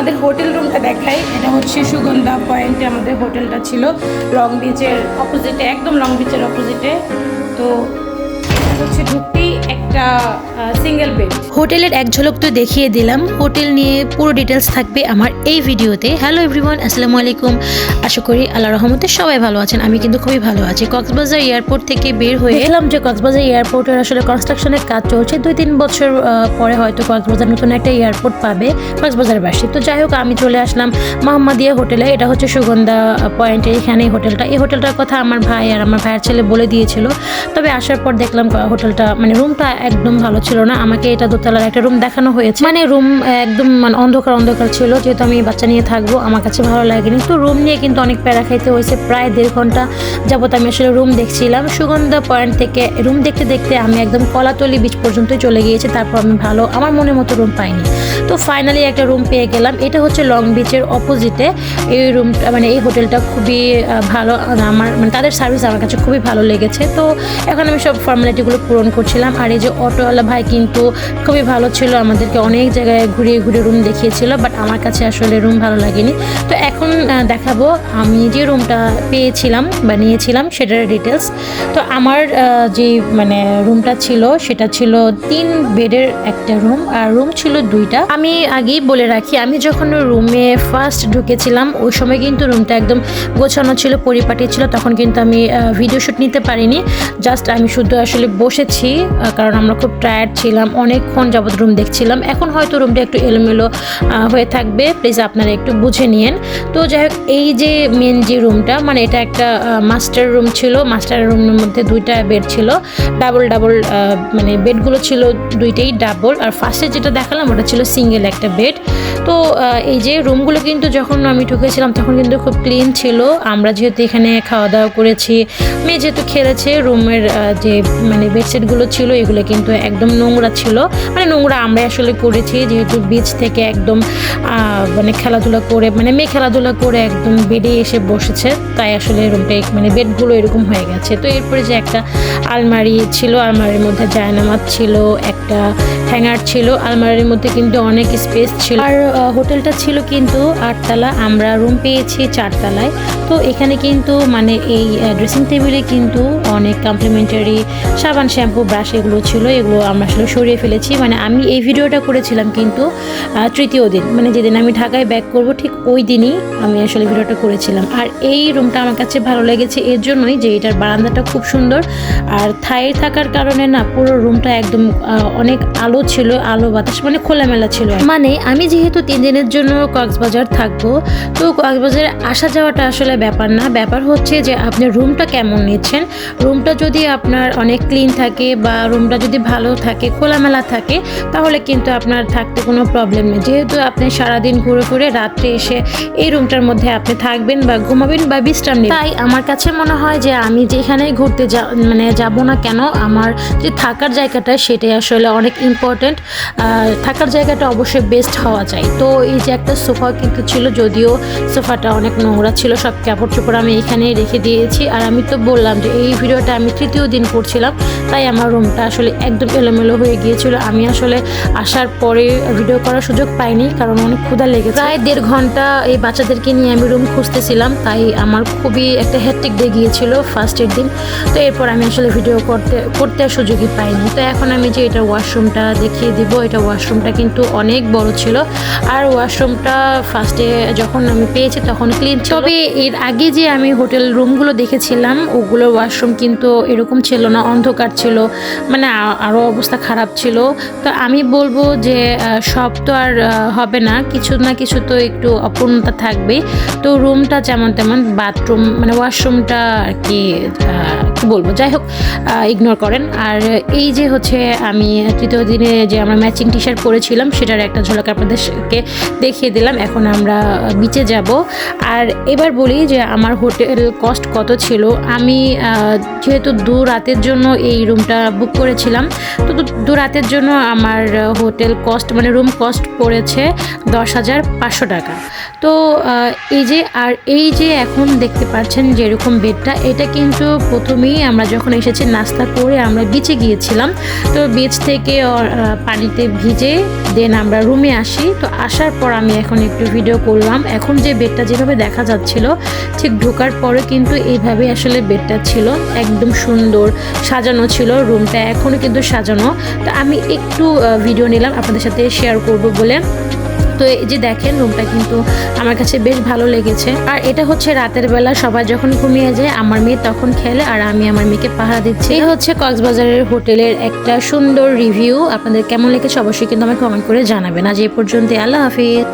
আমাদের হোটেল রুমটা দেখাই। এটা হচ্ছে সুগন্ধা পয়েন্টে আমাদের হোটেলটা ছিল। লং বিচের অপোজিটে একদম লং বিচের অপোজিটে তো হচ্ছে ঢুকতেই একটা সিঙ্গেল বেড হোটেলের এক ঝলক তো দেখিয়ে দিলাম। হোটেল নিয়ে পুরো ডিটেলস থাকবে আমার এই ভিডিওতে। হ্যালো এভরিওয়ান আসসালামু আলাইকুম। আশা করি আল্লাহ রহমতে সবাই ভালো আছেন। আমি কিন্তু খুবই ভালো আছি। কক্সবাজার এয়ারপোর্ট থেকে বের হয়ে এলাম যে কক্সবাজার এয়ারপোর্টের আসলে কনস্ট্রাকশনের কাজ চলছে। দুই তিন বছর পরে হয়তো কক্সবাজার নতুন একটা এয়ারপোর্ট পাবে কক্সবাজারবাসী। তো যাই হোক আমি চলে আসলাম মোহাম্মদিয়া হোটেলে। এটা হচ্ছে সুগন্ধা পয়েন্টে এখানে হোটেলটা। এই হোটেলটার কথা আমার ভাই আর আমার ভাইয়ের ছেলে বলে দিয়েছিল। তবে আসার পর দেখলাম হোটেলটা মানে রুমটা একদম ভালো ছিল না। আমাকে এটা দোতলার একটা রুম দেখানো হয়েছে। মানে রুম একদম মানে অন্ধকার অন্ধকার ছিল। যেহেতু আমি বাচ্চা নিয়ে থাকব, আমার কাছে ভালো লাগেনি। তো রুম নিয়ে কিন্তু অনেক প্যারা খাইতে হয়েছে। প্রায় দেড় ঘণ্টা যাবত আমি আসলে রুম দেখছিলাম। সুগন্ধা পয়েন্ট থেকে রুম দেখতে দেখতে আমি একদম কলাতলি বিচ পর্যন্তই চলে গিয়েছি। তারপর আমি ভালো, আমার মনের মতো রুম পাইনি। তো ফাইনালি একটা রুম পেয়ে গেলাম। এটা হচ্ছে লং বিচের অপোজিটে এই রুমটা মানে এই হোটেলটা খুবই ভালো, আমার মানে তাদের সার্ভিস আমার কাছে খুবই ভালো লেগেছে। তো এখন আমি সব ফর্মালিটিগুলো পূরণ করছিলাম। আর এই যে অটোওয়ালা ভাই কিন্তু খুবই ভালো ছিল, আমাদেরকে অনেক জায়গায় ঘুরিয়ে ঘুরিয়ে রুম দেখিয়েছিল বাট আমার কাছে আসলে রুম ভালো লাগেনি। তো এখন দেখাবো আমি যে রুমটা পেয়েছিলাম বা নিয়েছিলাম, সেটার ডিটেলস তো আমার যে মানে রুমটা ছিল, সেটা ছিল তিন বেডের একটা রুম আর রুম ছিল দুইটা। আমি আগেই বলে রাখি, আমি যখন রুমে ফার্স্ট ঢুকেছিলাম, ওই সময় কিন্তু রুমটা একদম গোছানো ছিল, পরিপাটি ছিল, তখন কিন্তু আমি ভিডিও শ্যুট নিতে পারিনি। জাস্ট আমি শুধু আসলে বসেছি কারণ আমরা খুব টায়ার্ড ছিলাম, অনেকক্ষণ যাবৎ রুম দেখছিলাম। এখন হয়তো রুমটা একটু এলোমেলো হয়ে থাকবে। প্লিজ আপনারা একটু বুঝে নিয়েন। তো যাই হোক, এই যে মেন যে রুমটা মানে এটা একটা মাস্টার রুম ছিল। মাস্টার রুমের মধ্যে দুইটা বেড ছিল। ডাবল ডাবল মানে বেডগুলো ছিল দুইটাই ডাবল আর ফার্স্টে যেটা দেখালাম, ওটা ছিল সিঙ্গেল একটা বেড তো এই যে রুমগুলো কিন্তু যখন আমি ঢুকেছিলাম, তখন কিন্তু খুব ক্লিন ছিল। আমরা যেহেতু এখানে খাওয়া দাওয়া করেছি, মেয়ে যেহেতু খেলেছে রুমের যে মানে বেডশিটগুলো ছিল এগুলো কিন্তু একদম নোংরা ছিল। মানে নোংরা আমরা আসলে করেছি, যেহেতু বিচ থেকে একদম মানে খেলাধুলা করে মানে মেয়ে খেলাধুলা করে একদম বেডে এসে বসেছে। তাই আসলে রুমটা মানে বেডগুলো এরকম হয়ে গেছে। তো এরপরে যে একটা আলমারি ছিল, আলমারির মধ্যে জায়নামাজ ছিল, একটা হ্যাঙ্গার ছিল, আলমারির মধ্যে কিন্তু অনেক স্পেস ছিল। আর হোটেলটা ছিল কিন্তু আটতলা, আমরা রুম পেয়েছি চারতলায়। তো এখানে কিন্তু মানে এই ড্রেসিং টেবিলে কিন্তু অনেক কমপ্লিমেন্টারি সাবান শ্যাম্পু ব্রাশ এগুলো ছিল। এগুলো আমরা আসলে সরিয়ে ফেলেছি। মানে আমি এই ভিডিওটা করেছিলাম কিন্তু তৃতীয় দিন। মানে যেদিন আমি ঢাকায় ব্যাক করব, ঠিক ওই দিনই আমি আসলে ভিডিওটা করেছিলাম। আর এই রুমটা আমার কাছে ভালো লেগেছে, এর জন্যই যে এটার বারান্দাটা খুব সুন্দর। আর থাই থাকার কারণে না, পুরো রুমটা একদম অনেক আলো ছিল, আলো বাতাস মানে খোলামেলা ছিল মানে আমি যেহেতু তিন দিনের জন্য কক্সবাজার থাকব, তো কক্সবাজারে আসা যাওয়াটা আসলে ব্যাপার না। ব্যাপার হচ্ছে যে আপনি রুমটা কেমন নিচ্ছেন? রুমটা যদি আপনার অনেক ক্লিন থাকে বা রুমটা ভালো থাকে, খোলামেলা থাকে, তাহলে কিন্তু আপনার থাকতে কোনো প্রবলেম নেই। যেহেতু আপনি সারাদিন ঘুরে ঘুরে রাত্রে এসে এই রুমটার মধ্যে আপনি থাকবেন বা ঘুমাবেন বা বিশ্রাম নেবেন। তাই আমার কাছে মনে হয় যে আমি যেখানে ঘুরতে যা মানে যাব না কেন, আমার যে থাকার জায়গাটা সেটাই আসলে অনেক ইম্পর্ট্যান্ট থাকার জায়গাটা অবশ্যই বেস্ট হওয়া চাই। তো এই যে একটা সোফা কিন্তু ছিল, যদিও সোফাটা অনেক নোংরা ছিল, সব কাপড় চোপড় আমি এখানেই রেখে দিয়েছি। আর আমি তো বললাম যে এই ভিডিওটা আমি তৃতীয় দিন করছিলাম, তাই আমার রুমটা আসলে একদম এলোমেলো হয়ে গিয়েছিল। আমি আসলে আসার পরে ভিডিও করার সুযোগ পাইনি কারণ অনেক ক্ষুধা লেগেছে। প্রায় দেড় ঘণ্টা এই বাচ্চাদেরকে নিয়ে আমি রুম খুঁজতেছিলাম, তাই আমার খুবই একটা হ্যাট্রিক দিয়ে গিয়েছিল ফার্স্টের দিন। তো এরপর আমি আসলে ভিডিও করতে করতে আর সুযোগই পাইনি। তো এখন আমি যে এটা ওয়াশরুমটা দেখিয়ে দিব, এটা ওয়াশরুমটা কিন্তু অনেক বড় ছিল। আর ওয়াশরুমটা ফার্স্টে যখন আমি পেয়েছি তখন ক্লিন তবে এর আগে যে আমি হোটেল রুমগুলো দেখেছিলাম ওগুলো ওয়াশরুম কিন্তু এরকম ছিল না, অন্ধকার ছিল। মানে আরও অবস্থা খারাপ ছিল। তো আমি বলব যে সব তো আর হবে না। কিছু না কিছু তো একটু অপূর্ণতা থাকবেই তো রুমটা যেমন তেমন বাথরুম মানে ওয়াশরুমটা আর কি বলব? যাই হোক ইগনোর করেন। আর এই যে হচ্ছে আমি তৃতীয় দিনে যে আমরা ম্যাচিং টি শার্ট পরেছিলাম, সেটার একটা ঝলক আপনাদেরকে দেখিয়ে দিলাম। এখন আমরা বিচে যাব। আর এবার বলি যে, আমার হোটেল কস্ট কত ছিল? আমি যেহেতু দু রাতের জন্য এই রুমটা বুক করেছিলাম গিয়েছিলাম। তো দু- রাতের জন্য আমার হোটেল কস্ট মানে রুম কস্ট পড়েছে দশ হাজার পাঁচশো টাকা। তো এই যে, আর এই যে এখন দেখতে পাচ্ছেন যেরকম বেডটা এটা কিন্তু প্রথমেই আমরা যখন এসেছি নাস্তা করে আমরা বিচে গিয়েছিলাম। তো বিচ থেকে পানিতে ভিজে দেন আমরা রুমে আসি। তো আসার পর আমি এখন একটু ভিডিও করলাম। এখন যে বেডটা যেভাবে দেখা যাচ্ছিল, ঠিক ঢোকার পরে কিন্তু এইভাবে আসলে বেডটা ছিল। একদম সুন্দর সাজানো ছিল রুমটা এখনও কিন্তু সাজানো। তো আমি একটু ভিডিও নিলাম, আপনাদের সাথে শেয়ার করব বলে। তো এই যে দেখেন রুমটা কিন্তু আমার কাছে বেশ ভালো লেগেছে। আর এটা হচ্ছে রাতের বেলা সবাই যখন ঘুমিয়ে যায়, আমার মেয়ে তখন খেলে আর আমি আমার মেয়েকে পাহারা দিচ্ছি। এই হচ্ছে কক্সবাজারের হোটেলের একটা সুন্দর রিভিউ। আপনাদের কেমন লেগেছে অবশ্যই কিন্তু আমাকে কমেন্ট করে জানাবেন। আজ এই পর্যন্ত আল্লাহ হাফিজ।